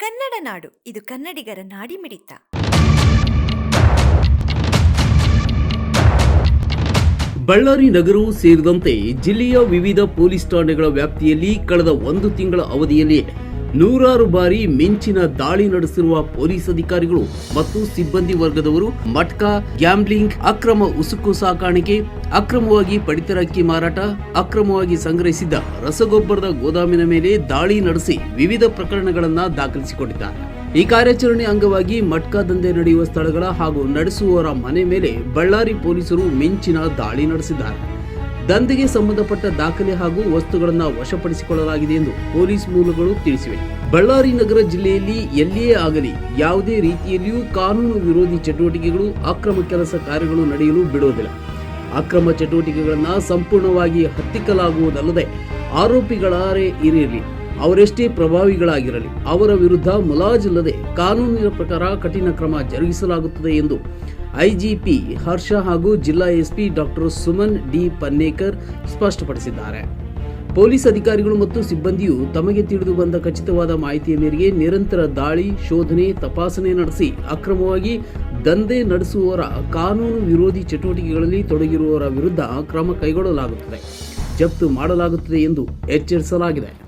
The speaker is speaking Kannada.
ಕನ್ನಡ ನಾಡು, ಇದು ಕನ್ನಡಿಗರ ನಾಡಿಮಿಡಿತ. ಬಳ್ಳಾರಿ ನಗರವು ಸೇರಿದಂತೆ ಜಿಲ್ಲೆಯ ವಿವಿಧ ಪೊಲೀಸ್ ಠಾಣೆಗಳ ವ್ಯಾಪ್ತಿಯಲ್ಲಿ ಕಳೆದ ಒಂದು ತಿಂಗಳ ಅವಧಿಯಲ್ಲಿ ನೂರಾರು ಬಾರಿ ಮಿಂಚಿನ ದಾಳಿ ನಡೆಸಿರುವ ಪೊಲೀಸ್ ಅಧಿಕಾರಿಗಳು ಮತ್ತು ಸಿಬ್ಬಂದಿ ವರ್ಗದವರು ಮಟ್ಕಾ, ಗ್ಯಾಂಬ್ಲಿಂಗ್, ಅಕ್ರಮ ಉಸುಕು ಸಾಕಾಣಿಕೆ, ಅಕ್ರಮವಾಗಿ ಪಡಿತರ ಅಕ್ಕಿ ಮಾರಾಟ, ಅಕ್ರಮವಾಗಿ ಸಂಗ್ರಹಿಸಿದ್ದ ರಸಗೊಬ್ಬರದ ಗೋದಾಮಿನ ಮೇಲೆ ದಾಳಿ ನಡೆಸಿ ವಿವಿಧ ಪ್ರಕರಣಗಳನ್ನು ದಾಖಲಿಸಿಕೊಂಡಿದ್ದಾರೆ. ಈ ಕಾರ್ಯಾಚರಣೆ ಅಂಗವಾಗಿ ಮಟ್ಕಾ ದಂಧೆ ನಡೆಯುವ ಸ್ಥಳಗಳ ಹಾಗೂ ನಡೆಸುವವರ ಮನೆ ಮೇಲೆ ಬಳ್ಳಾರಿ ಪೊಲೀಸರು ಮಿಂಚಿನ ದಾಳಿ ನಡೆಸಿದ್ದಾರೆ. ದಂಧೆಗೆ ಸಂಬಂಧಪಟ್ಟ ದಾಖಲೆ ಹಾಗೂ ವಸ್ತುಗಳನ್ನು ವಶಪಡಿಸಿಕೊಳ್ಳಲಾಗಿದೆ ಎಂದು ಪೊಲೀಸ್ ಮೂಲಗಳು ತಿಳಿಸಿವೆ. ಬಳ್ಳಾರಿ ನಗರ ಜಿಲ್ಲೆಯಲ್ಲಿ ಎಲ್ಲಿಯೇ ಆಗಲಿ ಯಾವುದೇ ರೀತಿಯಲ್ಲಿಯೂ ಕಾನೂನು ವಿರೋಧಿ ಚಟುವಟಿಕೆಗಳು, ಅಕ್ರಮ ಕೆಲಸ ಕಾರ್ಯಗಳು ನಡೆಯಲು ಬಿಡುವುದಿಲ್ಲ. ಅಕ್ರಮ ಚಟುವಟಿಕೆಗಳನ್ನು ಸಂಪೂರ್ಣವಾಗಿ ಹತ್ತಿಕ್ಕಲಾಗುವುದಲ್ಲದೆ ಆರೋಪಿಗಳಾರೇ ಇರಲಿ. ಅವರೆಷ್ಟೇ ಪ್ರಭಾವಿಗಳಾಗಿರಲಿ, ಅವರ ವಿರುದ್ಧ ಮುಲಾಜಿಲ್ಲದೆ ಕಾನೂನಿನ ಪ್ರಕಾರ ಕಠಿಣ ಕ್ರಮ ಜರುಗಿಸಲಾಗುತ್ತದೆ ಎಂದು ಐಜಿಪಿ ಹರ್ಷ ಹಾಗೂ ಜಿಲ್ಲಾ SP doctor Suman D Pannekar ಸ್ಪಷ್ಟಪಡಿಸಿದ್ದಾರೆ. ಪೊಲೀಸ್ ಅಧಿಕಾರಿಗಳು ಮತ್ತು ಸಿಬ್ಬಂದಿಯು ತಮಗೆ ತಿಳಿದು ಬಂದ ಖಚಿತವಾದ ಮಾಹಿತಿಯ ಮೇರೆಗೆ ನಿರಂತರ ದಾಳಿ, ಶೋಧನೆ, ತಪಾಸಣೆ ನಡೆಸಿ ಅಕ್ರಮವಾಗಿ ದಂಧೆ ನಡೆಸುವವರ ಕಾನೂನು ವಿರೋಧಿ ಚಟುವಟಿಕೆಗಳಲ್ಲಿ ತೊಡಗಿರುವವರ ವಿರುದ್ಧ ಕ್ರಮ ಕೈಗೊಳ್ಳಲಾಗುತ್ತದೆ, ಜಪ್ತು ಮಾಡಲಾಗುತ್ತದೆ ಎಂದು ಎಚ್ಚರಿಸಲಾಗಿದೆ.